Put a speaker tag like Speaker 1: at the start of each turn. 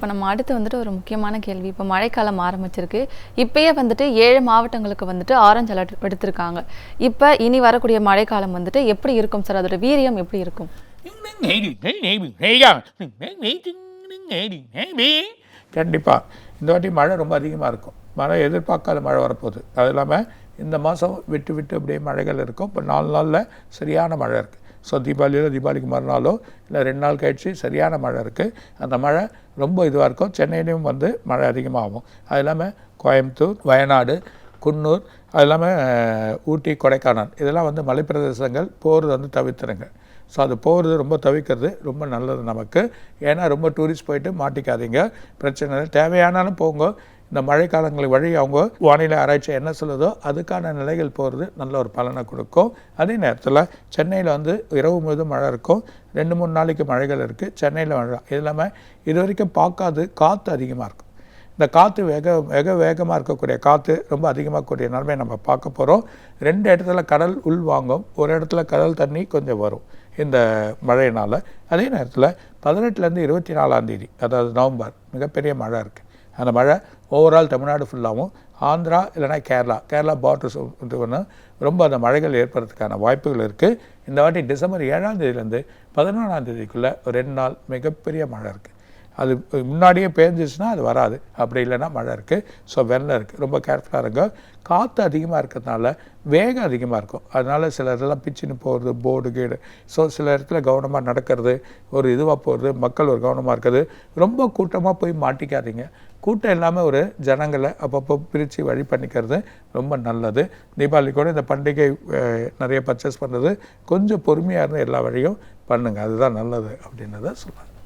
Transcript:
Speaker 1: இப்போ நம்ம அடுத்து வந்துட்டு ஒரு முக்கியமான கேள்வி. இப்போ மழைக்காலம் ஆரம்பிச்சிருக்கு. இப்பயே வந்துட்டு ஏழு மாவட்டங்களுக்கு வந்துட்டு ஆரஞ்சு அலர்ட் எடுத்திருக்காங்க இப்போ இனி வரக்கூடிய மழைக்காலம் வந்துட்டு எப்படி இருக்கும் சார்? அதோட வீரியம் எப்படி இருக்கும்?
Speaker 2: கண்டிப்பாக இந்த வாட்டி மழை ரொம்ப அதிகமாக இருக்கும். மழை எதிர்பார்க்காத மழை வரப்போகுது. அது இல்லாமல் இந்த மாதம் விட்டு விட்டு அப்படியே மழைகள் இருக்கும். இப்போ நாலு நாளில் சரியான மழை இருக்குது ஸோ தீபாவளியோ தீபாவளிக்கு மறுநாளோ இல்லை ரெண்டு நாள் கழிச்சு சரியான மழை இருக்குது அந்த மழை ரொம்ப இதுவாக இருக்கும். சென்னையிலையும் வந்து மழை அதிகமாகும். அது இல்லாமல் கோயம்புத்தூர் வயநாடு குன்னூர் அது இல்லாமல் ஊட்டி கொடைக்கானல். இதெல்லாம் வந்து மலைப்பிரதேசங்கள் போகிறது வந்து தவிர்த்துருங்க. ஸோ அது போகிறது ரொம்ப தவிர்க்கிறது ரொம்ப நல்லது நமக்கு. ஏன்னா ரொம்ப டூரிஸ்ட் போயிட்டு மாட்டிக்காதீங்க. பிரச்சனை இல்லை. தேவையானாலும் போங்க. இந்த மழைக்காலங்களுக்கு வழி அவங்க வானிலை ஆராய்ச்சி என்ன சொல்லுதோ அதுக்கான நிலைகள் போகிறது நல்ல ஒரு பலனை கொடுக்கும். அதே நேரத்தில் சென்னையில் வந்து இரவு முழுதும் மழை இருக்கும். ரெண்டு மூணு நாளைக்கு மழைகள் இருக்குது சென்னையில் மழை. இது இல்லாமல் இது வரைக்கும் பார்க்காது. காற்று அதிகமாக இருக்கும் இந்த காற்று வேக வேக வேகமாக இருக்கக்கூடிய காற்று ரொம்ப அதிகமாக கூடிய நிலைமை நம்ம பார்க்க போகிறோம் ரெண்டு இடத்துல கடல் உள் வாங்கும். ஒரு இடத்துல கடல் தண்ணி கொஞ்சம் வரும். இந்த மழையினால். அதே நேரத்தில் பதினெட்டுலேருந்து இருபத்தி நாலாந்தேதி அதாவது நவம்பர் மிகப்பெரிய மழை இருக்குது அந்த மழை ஓவரால் தமிழ்நாடு ஃபுல்லாகவும் ஆந்திரா இல்லைனா கேரளா கேரளா பார்டர்ஸ் இது ஒன்று ரொம்ப அந்த மழைகள் ஏற்படுறதுக்கான வாய்ப்புகள் இருக்குது இந்த வாட்டி டிசம்பர் ஏழாம் தேதியிலேருந்து பதினொன்றாம் தேதிக்குள்ளே ஒரு ரெண்டு நாள் மிகப்பெரிய மழை இருக்குது அது முன்னாடியே பேஞ்சிச்சுன்னா அது வராது. அப்படி இல்லைன்னா மழை இருக்குது ஸோ வெள்ளம் இருக்குது ரொம்ப கேர்ஃபுல்லாக இருங்க. காற்று அதிகமாக இருக்கிறதுனால வேகம் அதிகமாக இருக்கும். அதனால் சில இதெல்லாம் பிச்சுன்னு போகிறது போர்டு கீடு ஸோ சில இடத்துல கவனமாக நடக்கிறது ஒரு இதுவாக போகிறது மக்கள் ஒரு கவனமாக இருக்கிறது. ரொம்ப கூட்டமாக போய் மாட்டிக்காதீங்க. கூட்டம் இல்லாமல் ஒரு ஜனங்களை அப்பப்போ பிரித்து வழி பண்ணிக்கிறது ரொம்ப நல்லது. தீபாவளி கூட இந்த பண்டிகை நிறைய பர்ச்சேஸ் பண்ணுறது கொஞ்சம் பொறுமையாக இருந்து எல்லா வழியும் பண்ணுங்கள் அதுதான் நல்லது அப்படின்றத சொல்லுவாங்க